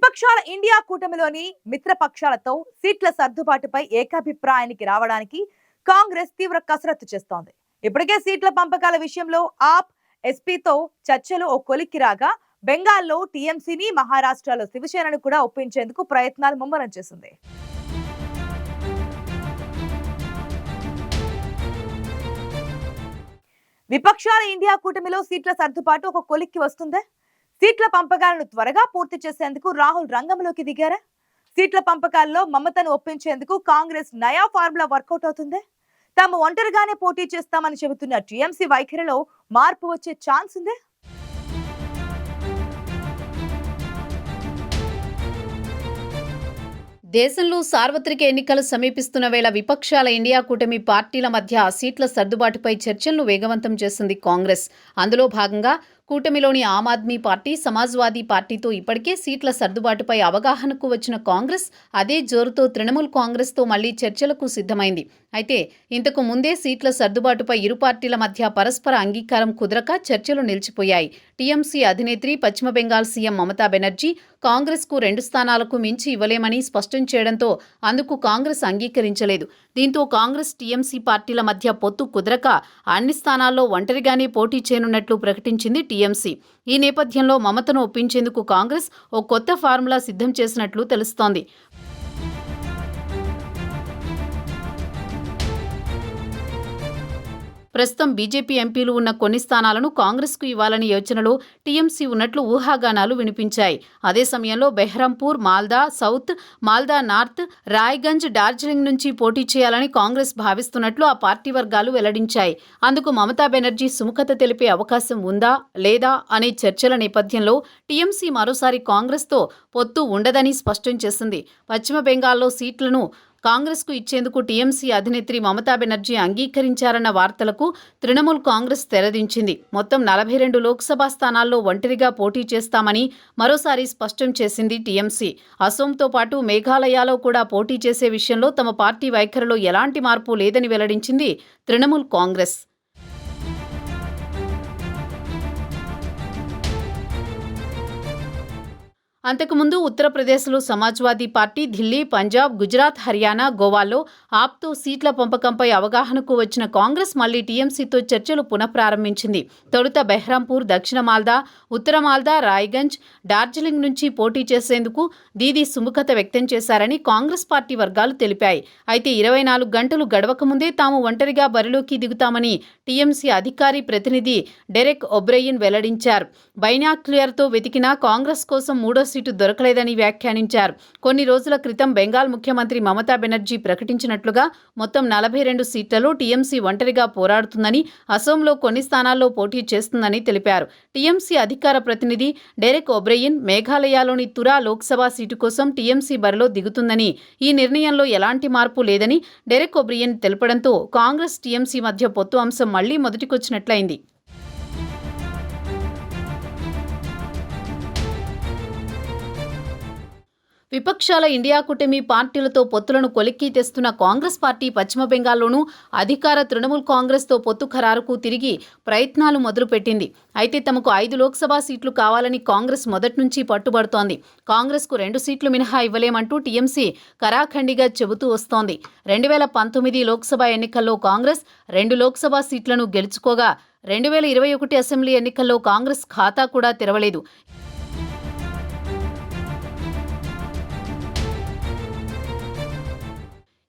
విపక్షాల ఇండియా కూటమిలోని మిత్రపక్షాలతో సీట్ల సర్దుబాటుపై ఏకాభిప్రాయానికి రావడానికి కాంగ్రెస్ తీవ్ర కసరత్తు చేస్తోంది. ఇప్పటికే సీట్ల పంపకాల విషయంలో ఆప్ ఎస్పీతో చర్చలు ఓ కొలిక్కి రాగా బెంగాల్లో టీఎంసీని మహారాష్ట్రలో శివసేనను కూడా ఒప్పించేందుకు ప్రయత్నాలు ముమ్మరం చేసింది. విపక్షాల ఇండియా కూటమిలో సీట్ల సర్దుబాటు ఒక కొలిక్కి వస్తుందే? సీట్ల పంపకాలను త్వరగా పూర్తి చేసేందుకు రాహుల్ రంగంలోకి దిగారా? సీట్ల పంపకాల్లో మమతను ఒప్పించేందుకు కాంగ్రెస్ నయా ఫార్ములా వర్కౌట్ అవుతుందే. తాము ఒంటరిగానే పోటీ చేస్తామని చెబుతున్న టీఎంసీ వైఖరిలో మార్పు వచ్చే ఛాన్స్ ఉందే? దేశంలో సార్వత్రిక ఎన్నికలు సమీపిస్తున్న వేళ విపక్షాల ఇండియా కూటమి పార్టీల మధ్య సీట్ల సర్దుబాటుపై చర్చలను వేగవంతం చేసింది కాంగ్రెస్. అందులో భాగంగా కూటమిలోని ఆమ్ ఆద్మీ పార్టీ సమాజ్వాదీ పార్టీతో ఇప్పటికే సీట్ల సర్దుబాటుపై అవగాహనకు వచ్చిన కాంగ్రెస్ అదే జోరుతో తృణమూల్ కాంగ్రెస్తో మళ్ళీ చర్చలకు సిద్ధమైంది. అయితే ఇంతకు ముందే సీట్ల సర్దుబాటుపై ఇరు పార్టీల మధ్య పరస్పర అంగీకారం కుదరక చర్చలు నిలిచిపోయాయి. టీఎంసీ అధినేత్రి పశ్చిమ బెంగాల్ సీఎం మమతా బెనర్జీ కాంగ్రెస్కు రెండు స్థానాలకు మించి ఇవ్వలేమని స్పష్టం చేయడంతో అందుకు కాంగ్రెస్ అంగీకరించలేదు. దీంతో కాంగ్రెస్ టీఎంసీ పార్టీల మధ్య పొత్తు కుదరక అన్ని స్థానాల్లో ఒంటరిగానే పోటీ చేయనున్నట్లు ప్రకటించింది టీఎంసీ. ఈ నేపథ్యంలో మమతను ఒప్పించేందుకు కాంగ్రెస్ ఓ కొత్త ఫార్ములా సిద్ధం చేసినట్లు తెలుస్తోంది. ప్రస్తుతం బీజేపీ ఎంపీలు ఉన్న కొన్ని స్థానాలను కాంగ్రెస్కు ఇవ్వాలని యోచనలో టీఎంసీ ఉన్నట్లు ఊహాగానాలు వినిపించాయి. అదే సమయంలో బెహ్రంపూర్ మాల్దా సౌత్ మాల్దా నార్త్ రాయ్గంజ్ డార్జిలింగ్ నుంచి పోటీ చేయాలని కాంగ్రెస్ భావిస్తున్నట్లు ఆ పార్టీ వర్గాలు వెల్లడించాయి. అందుకు మమతా బెనర్జీ సుముఖత తెలిపే అవకాశం ఉందా లేదా అనే చర్చల నేపథ్యంలో టీఎంసీ మరోసారి కాంగ్రెస్తో పొత్తు ఉండదని స్పష్టం చేసింది. పశ్చిమ బెంగాల్లో సీట్లను కాంగ్రెస్కు ఇచ్చేందుకు టీఎంసీ అధినేత్రి మమతా బెనర్జీ అంగీకరించారన్న వార్తలకు తృణమూల్ కాంగ్రెస్ తెరదించింది. మొత్తం నలభై రెండు లోక్సభ స్థానాల్లో ఒంటరిగా పోటీ చేస్తామని మరోసారి స్పష్టం చేసింది టీఎంసీ. అసోంతో పాటు మేఘాలయలో కూడా పోటీ చేసే విషయంలో తమ పార్టీ వైఖరిలో ఎలాంటి మార్పు లేదని వెల్లడించింది తృణమూల్ కాంగ్రెస్. అంతకుముందు ఉత్తరప్రదేశ్లో సమాజ్వాదీ పార్టీ ఢిల్లీ పంజాబ్ గుజరాత్ హర్యానా గోవాలో ఆప్తో సీట్ల పంపకంపై అవగాహనకు వచ్చిన కాంగ్రెస్ మళ్ళీ టీఎంసీతో చర్చలు పునఃప్రారంభించింది. తొలుత బెహ్రాంపూర్ దక్షిణ మాల్దా ఉత్తర మాల్దా రాయ్గంజ్ డార్జిలింగ్ నుంచి పోటీ చేసేందుకు దీదీ సుముఖత వ్యక్తం చేశారని కాంగ్రెస్ పార్టీ వర్గాలు తెలిపాయి. అయితే ఇరవై నాలుగు గంటలు గడవకముందే తాము ఒంటరిగా బరిలోకి దిగుతామని టీఎంసీ అధికారి ప్రతినిధి డెరెక్ ఒబ్రెయిన్ వెల్లడించారు. బైనాక్లియర్తో వెతికినా కాంగ్రెస్ కోసం మూడో సీటు దొరకలేదని వ్యాఖ్యానించారు. కొన్ని రోజుల క్రితం బెంగాల్ ముఖ్యమంత్రి మమతా బెనర్జీ ప్రకటించినట్లుగా మొత్తం నలభై రెండు సీట్లలో టీఎంసీ ఒంటరిగా పోరాడుతుందని అసోంలో కొన్ని స్థానాల్లో పోటీ చేస్తుందని తెలిపారు. టీఎంసీ అధికార ప్రతినిధి డెరెక్ ఒబ్రెయిన్ మేఘాలయలోని తురా లోక్సభ సీటు కోసం టీఎంసీ బరిలో దిగుతుందని ఈ నిర్ణయంలో ఎలాంటి మార్పు లేదని డెరెక్ ఒబ్రియన్ తెలపడంతో కాంగ్రెస్ టీఎంసీ మధ్య పొత్తు అంశం మళ్ళీ మొదటికొచ్చినట్లయింది. విపక్షాల ఇండియా కూటమి పార్టీలతో పొత్తులను కొలిక్కి తెస్తున్న కాంగ్రెస్ పార్టీ పశ్చిమ బెంగాల్లోనూ అధికార తృణమూల్ కాంగ్రెస్తో పొత్తు ఖరారుకు తిరిగి ప్రయత్నాలు మొదలుపెట్టింది. అయితే తమకు ఐదు లోక్సభ సీట్లు కావాలని కాంగ్రెస్ మొదటి నుంచి పట్టుబడుతోంది. కాంగ్రెస్కు రెండు సీట్లు మినహా ఇవ్వలేమంటూ టీఎంసీ కరాఖండిగా చెబుతూ వస్తోంది. రెండు వేల పంతొమ్మిది లోక్సభ ఎన్నికల్లో కాంగ్రెస్ రెండు లోక్సభ సీట్లను గెలుచుకోగా రెండు వేల ఇరవై ఒకటి అసెంబ్లీ ఎన్నికల్లో కాంగ్రెస్ ఖాతా కూడా తెరవలేదు.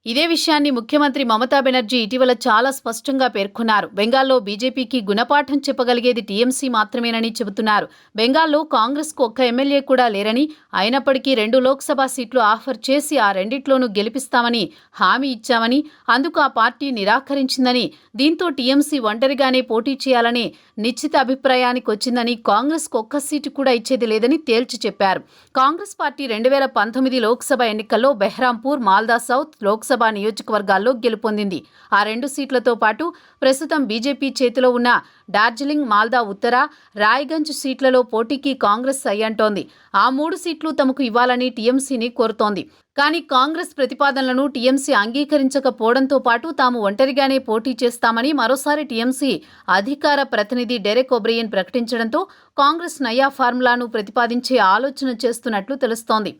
ఇదే విషయాన్ని ముఖ్యమంత్రి మమతా బెనర్జీ ఇటీవల చాలా స్పష్టంగా పేర్కొన్నారు. బెంగాల్లో బీజేపీకి గుణపాఠం చెప్పగలిగేది టీఎంసీ మాత్రమేనని చెబుతున్నారు. బెంగాల్లో కాంగ్రెస్కు ఒక్క ఎమ్మెల్యే కూడా లేరని అయినప్పటికీ రెండు లోక్సభ సీట్లు ఆఫర్ చేసి ఆ రెండిట్లోనూ గెలిపిస్తామని హామీ ఇచ్చామని అందుకు ఆ పార్టీ నిరాకరించిందని దీంతో టీఎంసీ ఒంటరిగానే పోటీ చేయాలనే నిశ్చిత అభిప్రాయానికి వచ్చిందని కాంగ్రెస్కు ఒక్క సీటు కూడా ఇచ్చేది లేదని తేల్చి చెప్పారు. కాంగ్రెస్ పార్టీ రెండు వేల పంతొమ్మిది లోక్సభ ఎన్నికల్లో బెహ్రాంపూర్ మాల్దా సౌత్ లోక్సభ లోక్సభ నియోజకవర్గాల్లో గెలుపొందింది. ఆ రెండు సీట్లతో పాటు ప్రస్తుతం బీజేపీ చేతిలో ఉన్న డార్జిలింగ్ మాల్దా ఉత్తర రాయ్గంజ్ సీట్లలో పోటీకి కాంగ్రెస్ అయ్యంటోంది. అంటోంది ఆ మూడు సీట్లు తమకు ఇవ్వాలని టీఎంసీని కోరుతోంది. కానీ కాంగ్రెస్ ప్రతిపాదనలను టీఎంసీ అంగీకరించకపోవడంతో పాటు తాము ఒంటరిగానే పోటీ చేస్తామని మరోసారి టీఎంసీ అధికార ప్రతినిధి డెరెక్ ఒబ్రియన్ ప్రకటించడంతో కాంగ్రెస్ నయా ఫార్ములాను ప్రతిపాదించే ఆలోచన చేస్తున్నట్లు తెలుస్తోంది.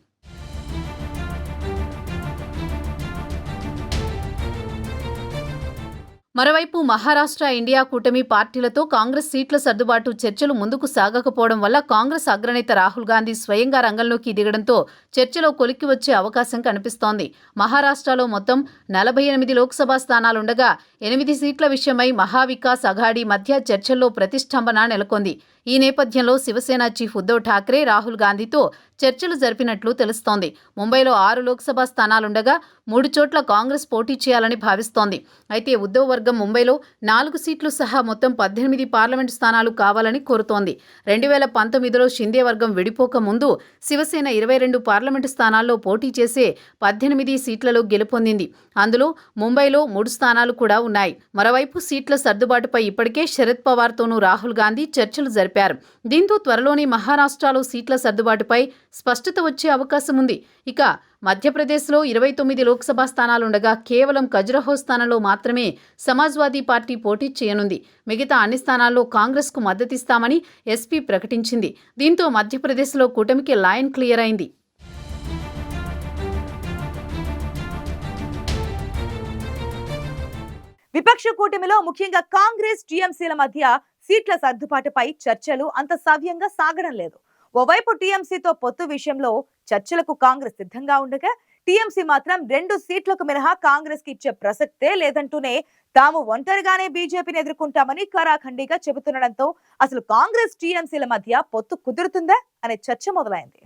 మరోవైపు మహారాష్ట్ర ఇండియా కూటమి పార్టీలతో కాంగ్రెస్ సీట్ల సర్దుబాటు చర్చలు ముందుకు సాగకపోవడం వల్ల కాంగ్రెస్ అగ్రనేత రాహుల్ గాంధీ స్వయంగా రంగంలోకి దిగడంతో చర్చలో కొలిక్కి వచ్చే అవకాశం కనిపిస్తోంది. మహారాష్ట్రలో మొత్తం నలభై ఎనిమిది లోక్సభ స్థానాలుండగా ఎనిమిది సీట్ల విషయమై మహావికాస్ అఘాడీ మధ్య చర్చల్లో ప్రతిష్టంభన నెలకొంది. ఈ నేపథ్యంలో శివసేన చీఫ్ ఉద్దవ్ ఠాక్రే రాహుల్ గాంధీతో చర్చలు జరిపినట్లు తెలుస్తోంది. ముంబైలో ఆరు లోక్సభ స్థానాలుండగా మూడు చోట్ల కాంగ్రెస్ పోటీ చేయాలని భావిస్తోంది. అయితే ఉద్దవ్ వర్గం ముంబైలో నాలుగు సీట్లు సహా మొత్తం పద్దెనిమిది పార్లమెంటు స్థానాలు కావాలని కోరుతోంది. రెండు వేల పంతొమ్మిదిలో షిందే వర్గం విడిపోక ముందు శివసేన ఇరవై రెండు పార్లమెంటు స్థానాల్లో పోటీ చేసే పద్దెనిమిది సీట్లలో గెలుపొందింది. అందులో ముంబైలో మూడు స్థానాలు కూడా ఉన్నాయి. మరోవైపు సీట్ల సర్దుబాటుపై ఇప్పటికే శరద్ పవార్తోనూ రాహుల్ గాంధీ చర్చలు జరిపారు దీంతో త్వరలోనే మహారాష్ట్రలో సీట్ల సర్దుబాటుపై స్పష్టత వచ్చే అవకాశం ఉంది. ఇక మధ్యప్రదేశ్లో ఇరవై తొమ్మిది లోక్సభ స్థానాలుండగా కేవలం ఖజురహో స్థానంలో మాత్రమే సమాజ్వాదీ పార్టీ పోటీ చేయనుంది. మిగతా అన్ని స్థానాల్లో కాంగ్రెస్కు మద్దతిస్తామని ఎస్పీ ప్రకటించింది. దీంతో మధ్యప్రదేశ్లో కూటమికి లైన్ క్లియర్ అయింది. విపక్ష కూటమిలో ముఖ్యంగా కాంగ్రెస్ టీఎంసీల మధ్య సీట్ల సర్దుబాటుపై చర్చలు అంత సవ్యంగా సాగడం లేదు. ఓవైపు టీఎంసీతో పొత్తు విషయంలో చర్చలకు కాంగ్రెస్ సిద్ధంగా ఉండగా టీఎంసీ మాత్రం రెండు సీట్లకు మినహా కాంగ్రెస్కి ఇచ్చే ప్రసక్తే లేదంటూనే తాము ఒంటరిగానే బీజేపీని ఎదుర్కొంటామని కరాఖండిగా చెబుతుండడంతో అసలు కాంగ్రెస్ టీఎంసీల మధ్య పొత్తు కుదురుతుందా అనే చర్చ మొదలైంది.